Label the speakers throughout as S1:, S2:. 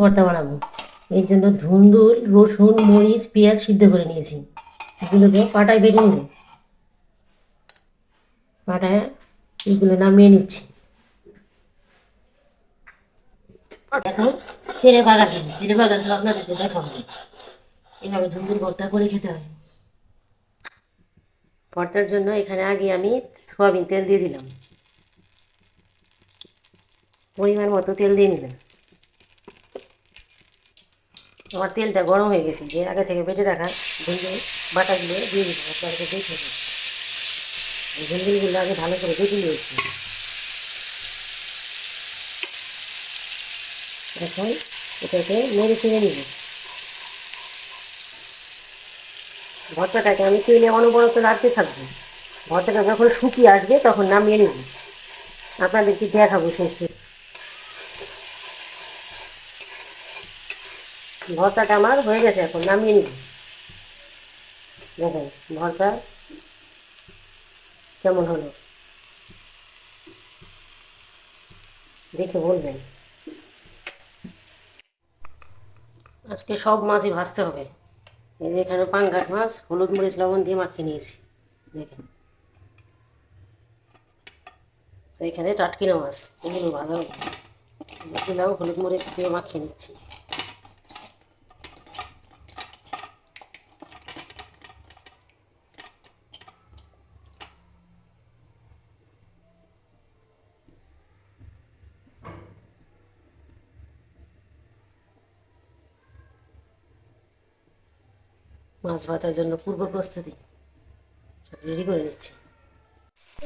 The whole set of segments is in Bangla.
S1: ভর্তা বানাবো। এর জন্য ধুন্দুল, রসুন, মরিচ, পেঁয়াজ সিদ্ধ করে নিয়েছি। এগুলোকে পাটায় বেটে নেব। পাটায় এগুলো নামিয়ে নিচ্ছি। এখন তেলে দেবো তেলে বাগার আপনাদেরকে দেখাবো। এভাবে ধুন্দুল ভর্তা করে খেতে হয়। ভর্তার জন্য এখানে আগে আমি সয়াবিন তেল দিয়ে দিলাম। পরিমাণ মতো তেল দিয়ে নিলাম। আমার তেলটা গরম হয়ে গেছে, যে আগে থেকে বেটে রাখা ধুন্দুল বাটাগুলো দিয়ে দিলাম আপনাদেরকে দেখে এই ধুন্দুলগুলো আগে ভালো করে বেটে নিয়েছি এখন এটাকে নেড়ে চেড়ে নিব। ভর্তাটাকে আমি তেলে অনবরত রাখতে থাকব। ভর্তাটা যখন শুকিয়ে আসবে তখন নামিয়ে নেব। আপনাদেরকে দেখাবো শেষে। ভর্তাটা আমার হয়ে গেছে এখন, নামিয়ে নিব। দেখেন, ভর্তা কেমন হলো? দেখে বলবেন। আজকে সব মাছই ভাজতে হবে। এই যে এখানে পাঙ্গাস মাছ, হলুদ মরিচ, লবণ দিয়ে মাখিয়ে নিয়েছি। দেখেন। এখানে টাটকিনা মাছ, এগুলো ভালো এগুলো হলুদ মরিচ দিয়ে মাখিয়ে নিচ্ছি। মাছ ভাজার জন্য পূর্ব প্রস্তুতি। সব রেডি করে নিচ্ছি।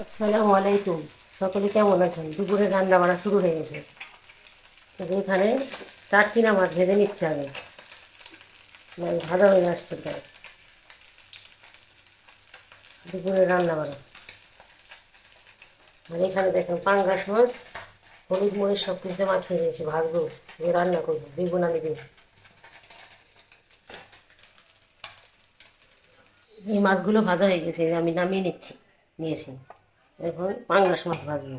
S1: আসসালামু আলাইকুম। সকলে কেমন আছেন? দুপুরে রান্না বাড়া শুরু হয়ে গেছে। এখানে টাটকিনা মাছ ভেজে নিচ্ছে আমি। মাছ ভাজা হয়ে আসছে প্রায়। দুপুরে রান্না বাড়া আর এখানে দেখেন পাঙ্গাস মাছ, হলুদ মরিচ সব কিছুতে মাখিয়ে দিয়েছি, ভাজবো, দিয়ে রান্না করব, বেগুন আলু দিয়ে। এই মাছগুলো ভাজা হয়ে গেছে আমি নামিয়ে নিচ্ছি নিয়েছি এখন পাঙ্গাস মাছ ভাজবো।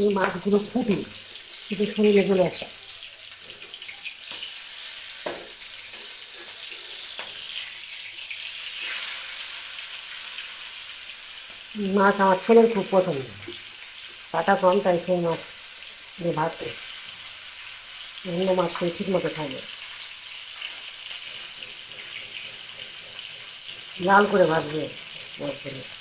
S1: এই মাছগুলো ফুটে ফুটে শরীরে চলে আসে মাছ আমার ছেলের খুব পছন্দ। কাটা কম, তাই সেই মাছ দিয়ে ভাত অন্য মাছ খুব ঠিক মতো খাই লাল করে ভাজবে। মাছগুলো